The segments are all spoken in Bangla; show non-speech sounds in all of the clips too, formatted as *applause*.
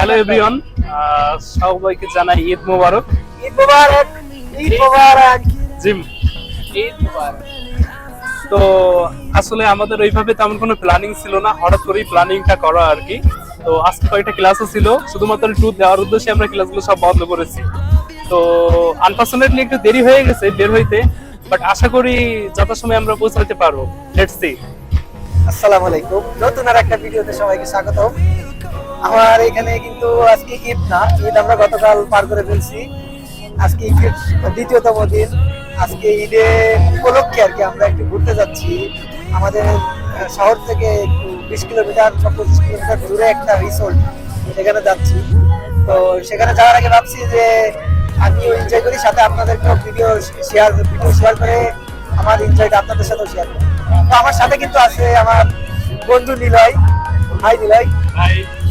হ্যালো এভরিওয়ান সবাইকে জানাই ঈদ মোবারক। ঈদ মোবারক! ঈদ মোবারক! জিম। ঈদ মোবারক! তো আসলে আমাদের ওইভাবে তেমন কোনো প্ল্যানিং ছিল না। হঠাৎ করেই প্ল্যানিংটা করা আর কি। তো আজকে কয়েকটা ক্লাসও ছিল। শুধুমাত্র ট্যুর দেওয়ার উদ্দেশ্যে আমরা ক্লাসগুলো সব বন্ধ করেছি। তো আনফর্চুনেটলি একটু দেরি হয়ে গেছে বের হইতে। বাট আশা করি যথাসময়ে আমরা পৌঁছাতে পারব। লেটস সি আসসালামু আলাইকুম। নতুন আর একটা ভিডিওতে সবাইকে স্বাগত আমার এখানে কিন্তু আজকে ঈদ না, ঈদ আমরা গতকাল পার করে ফেলছি। আজকে ঈদের দ্বিতীয়তম দিন। আজকে ঈদে উপলক্ষে আর কি আমরা একটু ঘুরতে যাচ্ছি। আমাদের শহর থেকে একটু বিশ কিলোমিটার পঁচিশ কিলোমিটার দূরে একটা রিসোর্ট সেখানে যাচ্ছি। তো সেখানে যাওয়ার আগে ভাবছি যে আমিও এনজয় করি, সাথে আপনাদেরকেও ভিডিও শেয়ার ভিডিও শেয়ার করে আমার এনজয়টা আপনাদের সাথেও শেয়ার করি। তো আমার সাথে কিন্তু আছে আমার বন্ধু নিলয়। হাই নিলয়।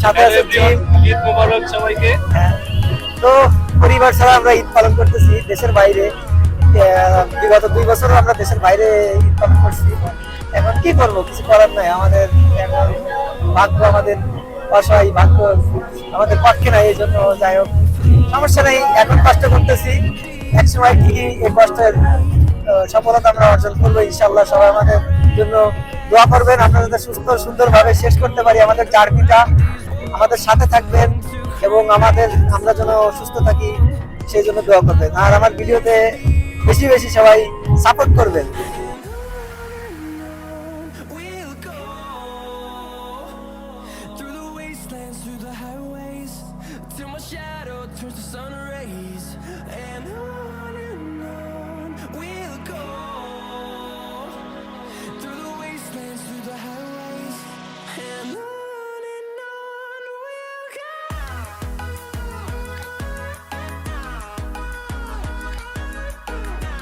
সাথে আছে জিম। ঈদ মোবারক সবাইকে। হ্যাঁ। তো পরিবার ছাড়া আমরা ঈদ পালন করতেছি দেশের বাইরে। বিগত দুই বছর আমরা দেশের বাইরে ঈদ পালন করছি। এখন কি করব? কিছু করার নাই। আমাদের এখন ভাগ্য আমাদের অসহায় ভাগ্য আমাদের পক্ষে নাই এই জন্য যাই হোক সমস্যা নেই। এখন কষ্ট করতেছি। একসময় ঠিকই এই কষ্টের সফলতা আমরা অর্জন করব ইনশাল্লাহ সবাই আমাদের জন্য দোয়া করবেন। যাতে সুস্থ সুন্দরভাবে শেষ করতে পারি আমাদের জার্নিটা। আমাদের সাথে থাকবেন এবং আমাদের, আমরা যেন সুস্থ থাকি, সেই জন্য দোয়া করবেন আর আমার ভিডিওতে বেশি বেশি সবাই সাপোর্ট করবেন Turns the sun rays hey.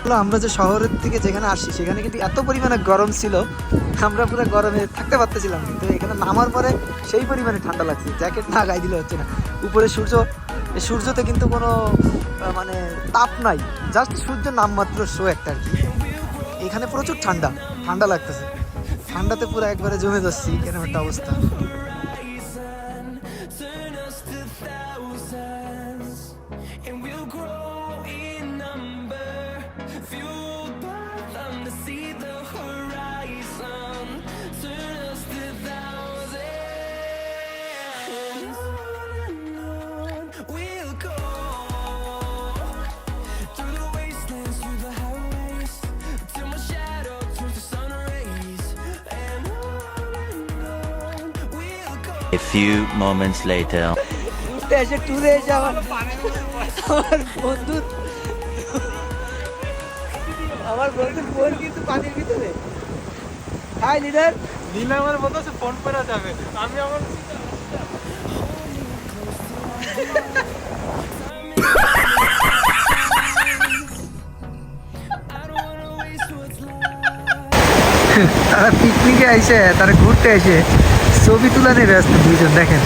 হলো আমরা যে শহরের থেকে যেখানে আসি, সেখানে কিন্তু এত পরিমাণে গরম ছিল, আমরা পুরো গরমে থাকতে পারতেছিলাম। কিন্তু এখানে নামার পরে সেই পরিমাণে ঠান্ডা লাগছে জ্যাকেট না গায়ে দিলে হচ্ছে না। উপরে সূর্য সূর্যতে কিন্তু কোনো মানে তাপ নাই জাস্ট সূর্যের নামমাত্র শো একটা আর কি। এখানে প্রচুর ঠান্ডা ঠান্ডা লাগতেছে। ঠান্ডাতে পুরো একবারে জমে যাচ্ছি এরকম একটা অবস্থা। A few moments later. ঘুরতে এসে ট্যুরে এসে আমার আমার বন্ধু আমার বন্ধুর ফোন কিন্তু পানির ভিতরে। হাই লিডার নীলা আমার মতো ফোন করা যাবে। আমি আমার তারা পিকনিকে আইসে তারা ঘুরতে এসে ছবি তুলানে ব্যস্ত দুইজন, দেখেন।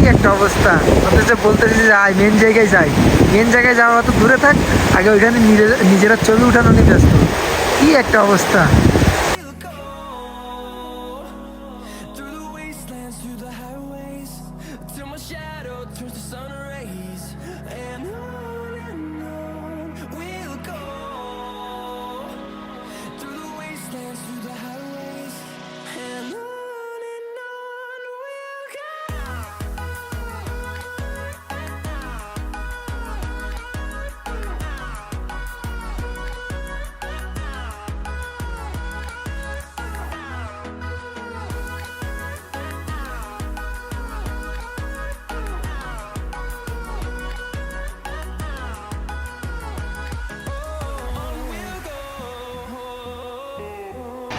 কি একটা অবস্থা। অথচ বলতেছি যে, আয় মেন জায়গায় যাই। মেন জায়গায় যাওয়া তো দূরে থাক, আগে ওইখানে নিজে- নিজেরা ছবি উঠানো নিয়ে ব্যস্ত। কি একটা অবস্থা।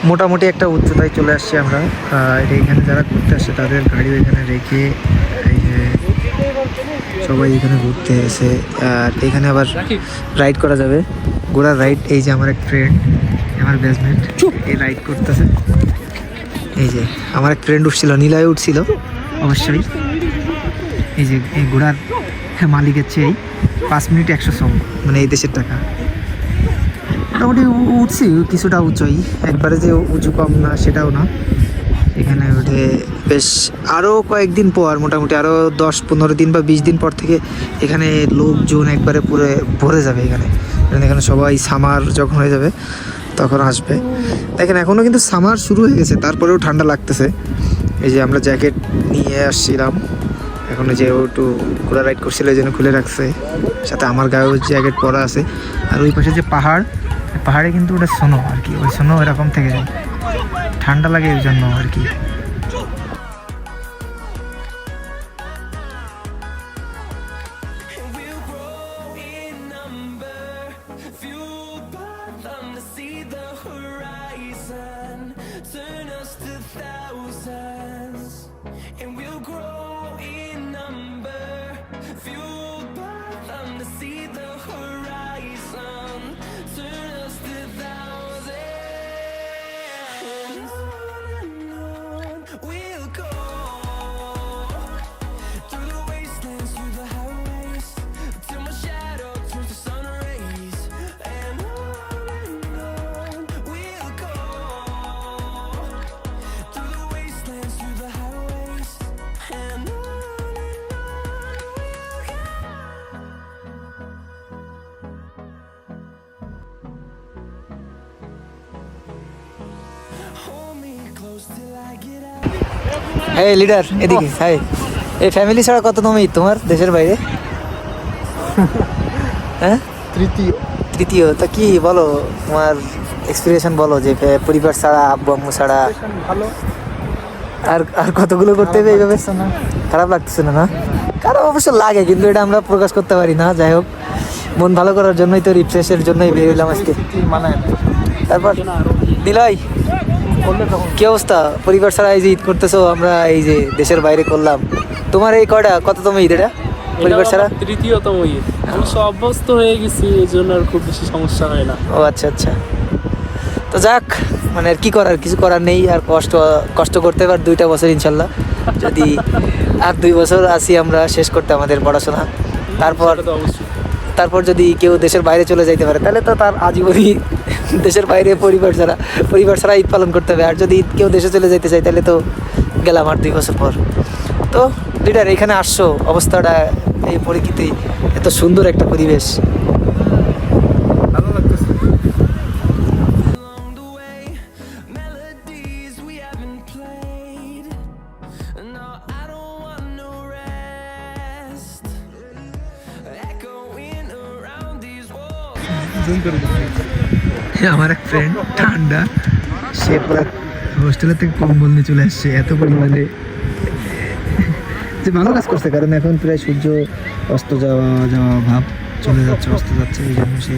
মোটামুটি একটা উচ্চতায় চলে আসছি আমরা। এটা এখানে যারা ঘুরতে আসছে তাদের গাড়ি এখানে রেখে এই যে সবাই এখানে ঘুরতে এসে আর এখানে আবার রাইড করা যাবে। ঘোড়ার রাইড এই যে আমার এক ফ্রেন্ড আমার বেসমেন্ট এই রাইড করতেছে। এই যে আমার এক ফ্রেন্ড উঠছিল নীলায় উঠছিল অবশ্যই। এই যে এই ঘোড়ার মালিকের চেয়ে পাঁচ মিনিট একশো সম মানে এই দেশের টাকা। মোটামুটি উঠছি, কিছুটা উঁচুই। একবারে যে উঁচু কম না, সেটাও না। এখানে উঠে বেশ আরও কয়েকদিন পর, মোটামুটি আরও দশ পনেরো দিন বা বিশ দিন পর থেকে এখানে লোকজন একবারে পুরো, ভরে যাবে এখানে। এখানে সবাই সামার যখন হয়ে যাবে, তখন আসবে। দেখেন এখনও কিন্তু সামার শুরু হয়ে গেছে, তারপরেও ঠান্ডা লাগতেছে। এই যে আমরা জ্যাকেট নিয়ে আসছিলাম। এখন যে ও একটু ঘোড়া রাইড করছিল, এই জন্য খুলে রাখছে। সাথে আমার গায়েও জ্যাকেট পরা আছে। আর ওই পাশে যে পাহাড় পাহাড়ে কিন্তু ওটা শোনো আর কি, ওই শোনো এরকম থেকে যায়। ঠান্ডা লাগে ওই জন্য আর কি। হ্যাঁ লিডার এদিকে হাই এই ফ্যামিলি ছাড়া কত তুমি তোমার দেশের বাইরে? *laughs* হ্যাঁ? তৃতীয়। তৃতীয় তা কি বলো? তোমার এক্সপিরিয়েশন বলো যে পরিবার ছাড়া আব্বু আম্মু ছাড়া ভালো। আর আর কতগুলো করতে হবে এইভাবে? খারাপ লাগতেছে না না? খারাপ অবশ্য লাগে কিন্তু এটা আমরা প্রকাশ করতে পারি না যাই হোক। মন ভালো করার জন্যই তো রিফ্রেশের জন্যই বেরোলাম আজকে। মানায় তারপর নিলয় কি অবস্থা? পরিবার ছাড়া এই যে ঈদ করতেছো আমরা এই যে দেশের বাইরে করলাম। তোমার এই কয়টা? কততম ঈদ এটা? পরিবার ছাড়া? তৃতীয়তম ঈদ। আমি সব অভ্যস্ত হয়ে গেছি এই জন্য আর খুব বেশি সমস্যা হয় না। ও আচ্ছা আচ্ছা। তো যাক মানে আর কি করার? কিছু করার নেই আর কষ্ট কষ্ট করতে এবার দুইটা বছর ইনশাল্লাহ। যদি আর দুই বছর আসি আমরা শেষ করতে আমাদের পড়াশোনা। তারপর তারপর যদি কেউ দেশের বাইরে চলে যাইতে পারে তাহলে তো তার আজীবনই দেশের বাইরে পরিবার ছাড়া পরিবার ছাড়া ঈদ পালন করতে হবে। আর যদি ঈদ কেউ দেশে চলে যেতে চায়, তাহলে তো গেলাম আর দুই বছর পর। তো লিডার এখানে আসছো, অবস্থাটা এই পরিস্থিতি, এত সুন্দর একটা পরিবেশ। ভালো লাগতেছে *laughs* আমার এক ফ্রেন্ড ঠান্ডা। সে হোস্টেলের থেকে কম্বল নিয়ে চলে আসছে, এত পরিমাণে। যে ভালো কাজ করছে, কারণ এখন প্রায় সূর্য অস্ত যাওয়া যাওয়া ভাব চলে যাচ্ছে, অস্ত যাচ্ছে, এই জন্য সে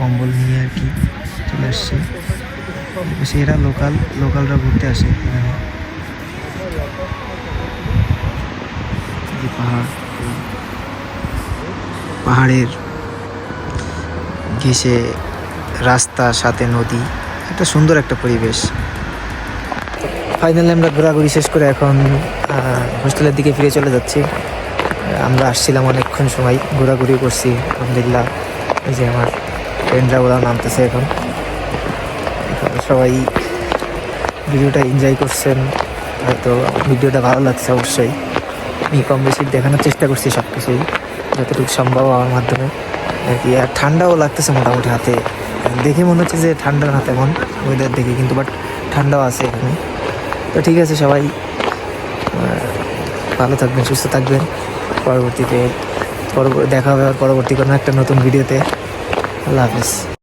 কম্বল নিয়ে আর কি চলে আসছে। সে এরা লোকাল লোকালরা ঘুরতে আসে এখানে। পাহাড়, পাহাড়ের ঘেসে রাস্তা, সাথে নদী, একটা সুন্দর একটা পরিবেশ। ফাইনালি আমরা ঘোরাঘুরি শেষ করে এখন হোস্টেলের দিকে ফিরে চলে যাচ্ছি। আমরা আসছিলাম অনেকক্ষণ সময়, ঘোরাঘুরি করছি, আলহামদুলিল্লাহ। এই যে আমার ফ্রেন্ডরা ওরা নামতেছে এখন। সবাই ভিডিওটা এনজয় করছেন। হয়তো ভিডিওটা ভালো লাগছে অবশ্যই। আমি কম বেশি দেখানোর চেষ্টা করছি সব কিছুই যতটুকু সম্ভব আমার মাধ্যমে। আর কি, আর ঠান্ডাও লাগতেছে মোটামুটি হাতে। দেখে মনে হচ্ছে যে ঠান্ডা না তেমন ওয়েদার দেখে কিন্তু বাট ঠান্ডাও আছে এখানে। তো ঠিক আছে সবাই ভালো থাকবেন, সুস্থ থাকবেন। পরবর্তীতে পরবর্তী দেখা হবে আর পরবর্তী কোনো একটা নতুন ভিডিওতে আল্লাহ হাফিজ।